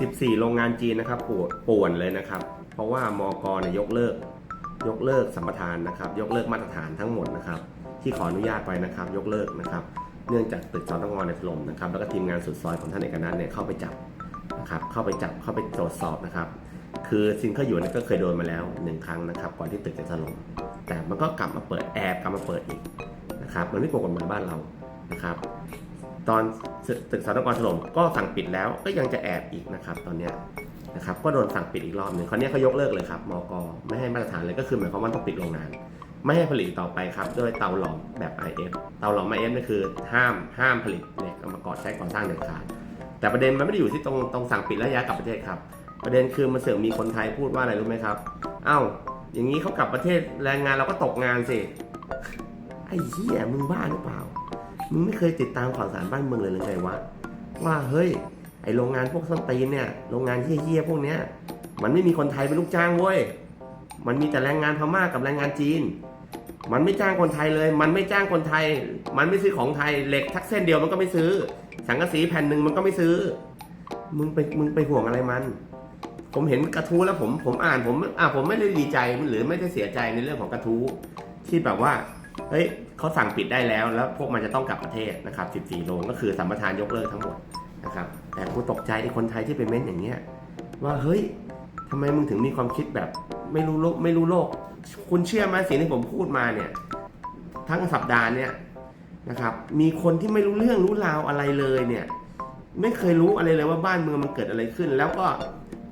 14 โรงงานจีนนะครับป,ป่วนเลยนะครับ เพราะว่ามอกเนี่ยกเลิก ยกเลิกสัมปทานนะครับ ยกเลิกมาตรฐานทั้งหมดนะครับ ที่ขออนุญาตไปนะครับ ยกเลิกนะครับ เนื่องจากตึกสตงในถล่มนะครับ แล้วก็ทีมงานสุดซอยของท่านเอกนัทเนี่ยเข้าไปจับนะครับ เข้าไปจับเข้าไปตรวจสอบนะครับ คือซินเขาอยู่นี่ก็เคยโดนมาแล้วหนึ่งครั้งนะครับ ก่อนที่ตึกจะถล่มแต่มันก็กลับมาเปิดแอบกลับมาเปิดอีกนะครับ มันไม่กลัวกฎหมายบ้านเรานะครับ ตอนตึกสตงถล่มก็สั่งปิดแล้วก็ยังจะแอบอีกนะครับ ตอนเนี้ยนะครับก็โดนสั่งปิดอีกรอบหนึ่งคราวนี้เขายกเลิกเลยครับมกไม่ให้มาตรฐานเลยก็คือหมายความว่าต้องปิดโรงงาน ไม่ให้ผลิตต่อไปครับด้วยเตาหลอมแบบ IF เตาหลอม IF นี่คือห้ามห้ามผลิตเหล็กเอามาก่อใช้ก่อสร้างเด็ดขาดแต่ประเด็นมันไม่ได้อยู่ที่ตรงตรงสั่งปิดแล้วย้ายกลับประเทศครับ ประเด็นคือมันเสื่อกมีคนไทยพูดว่าอะไรรู้ไหมครับเอ้าอย่างนี้เขากลับประเทศแรงงานเราก็ตกงานสิไอ้เหี้ยมึงบ้าหรือเปล่า มึงไม่เคยติดตามข่าวสารบ้านเมืองเลยหรือไงวะว่าเฮ้ยไอโรงงานพวกส้นตีนเนี่ยโรงงานเหี้ยๆพวกเนี้ยมันไม่มีคนไทยเป็นลูกจ้างเว้ยมันมีแต่แรงงานพม่ากับแรงงานจีน มันไม่จ้างคนไทยเลย มันไม่จ้างคนไทย มันไม่ซื้อของไทยเหล็กทักเส้นเดียวมันก็ไม่ซื้อ สังกะสีแผ่นหนึ่งมันก็ไม่ซื้อ มึงไปมึงไปห่วงอะไรมัน ผมเห็นกระทู้แล้วผมผมอ่านผมอ่าผมไม่ได้ดีใจหรือไม่ได้เสียใจในเรื่องของกระทู้ที่แบบว่าเฮ้ย เขาสั่งปิดได้แล้ว แล้วพวกมันจะต้องกลับประเทศนะครับ 14 โรงก็คือสัมปทานยกเลิกทั้งหมดนะครับ แต่กูตกใจไอ้คนไทยที่ไปเม้นอย่างเงี้ยว่าเฮ้ยทำไมมึงถึงมีความคิดแบบไม่รู้โลกไม่รู้โลก คุณเชื่อไหมสิ่งที่ผมพูดมาเนี่ย ทั้งสัปดาห์เนี่ยนะครับ มีคนที่ไม่รู้เรื่องรู้ราวอะไรเลยเนี่ย ไม่เคยรู้อะไรเลยว่าบ้านเมืองมันเกิดอะไรขึ้น แล้วก็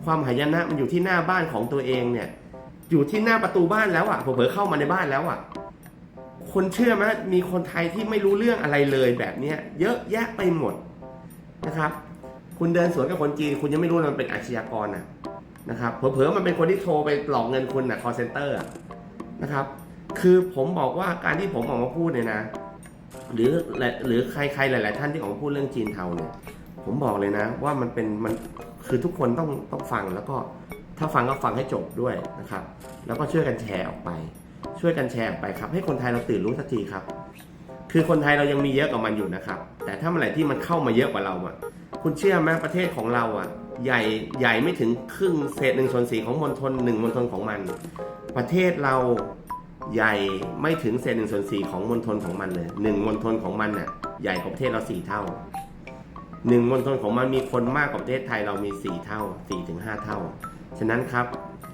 ความหายนะมันอยู่ที่หน้าบ้านของตัวเองเนี่ย อยู่ที่หน้าประตูบ้านแล้วอะ่ะผมเผลอเข้ามาในบ้านแล้วอะ่ะ คนเชื่อไหมมีคนไทยที่ไม่รู้เรื่องอะไรเลยแบบเนี้ยเยอะแยะไปหมดนะครับ คุณเดินสวนกับคนจีน คุณยังไม่รู้มันเป็นอาชญากรนะนะครับเผลอๆมันเป็นคนที่โทรไปหลอกเงินคุณน่ะ call center นะครับ คือผมบอกว่าการที่ผมออกมาพูดเนี่ยนะ หรือหรือใครๆหลาย ๆ ท่านที่ออกมาพูดเรื่องจีนเทาเนี่ย ผมบอกเลยนะ ว่ามันเป็นมันคือทุกคนต้องต้องฟังแล้วก็ถ้าฟังก็ฟังให้จบด้วยนะครับ แล้วก็ช่วยกันแชร์ออกไป ช่วยกันแชร์ไปครับ ให้คนไทยเราตื่นรู้สักทีครับ คือคนไทยเรายังมีเยอะกว่ามันอยู่นะครับ แต่ถ้าเมื่อไหร่ที่มันเข้ามาเยอะกว่าเราอะคุณเชื่อไหมประเทศของเราอะใหญ่ใหญ่ไม่ถึงครึ่งเศษหนึ่งส่วนสี่ของมณฑลหนึ่งมณฑลของมัน ประเทศเราใหญ่ไม่ถึงเศษหนึ่งส่วนสี่ของมณฑลของมันเลยหนึ่งมณฑลของมันน่ะใหญ่กว่าประเทศเราสี่เท่าหนึ่งมณฑลของมันมีคนมากกว่าประเทศไทยเรามีสี่เท่าสี่ถึงห้าเท่า ฉะนั้นครับ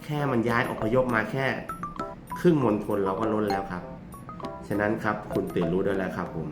แค่มันย้ายอพยพมาแค่ ครึ่งมณฑลเราก็ล้นแล้วครับ ฉะนั้นครับคุณตื่นรู้ได้แล้วครับผม